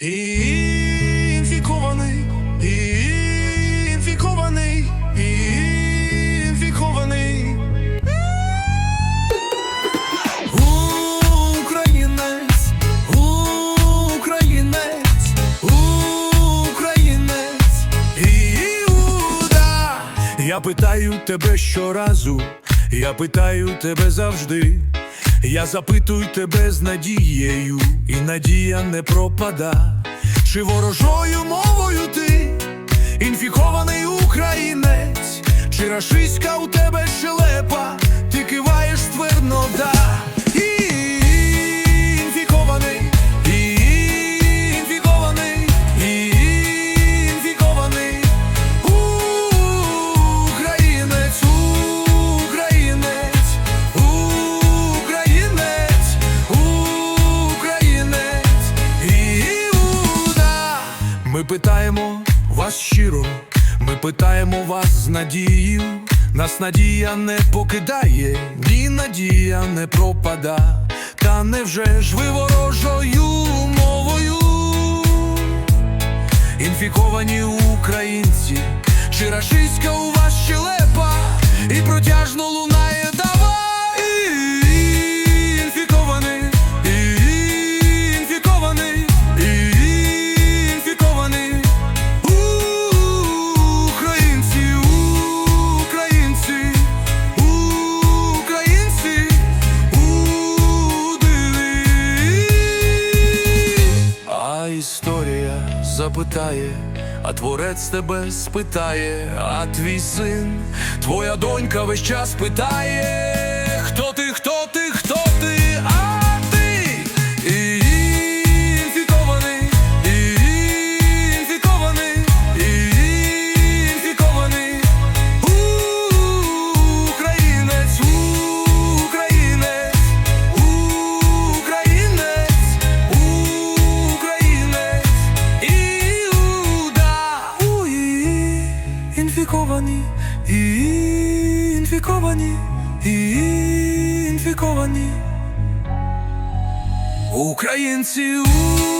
Інфікований, інфікований, інфікований. Українець, українець, українець, Іуда. Я питаю тебе щоразу, я питаю тебе завжди. Я запитую тебе з надією, надія не пропада. Чи ворожою мовою ти інфікований українець, чи рашиська у тебе щелепа, питаємо вас щиро, ми питаємо вас з надією. Нас надія не покидає, ні надія не пропада. Та невже ж ви ворожою мовою? Інфіковані українці, чи рашистська у запитає, а творець тебе спитає, а твій син, твоя донька весь час питає, хто ти, хто ти, інфіковані, інфіковані, інфіковані. Українці, у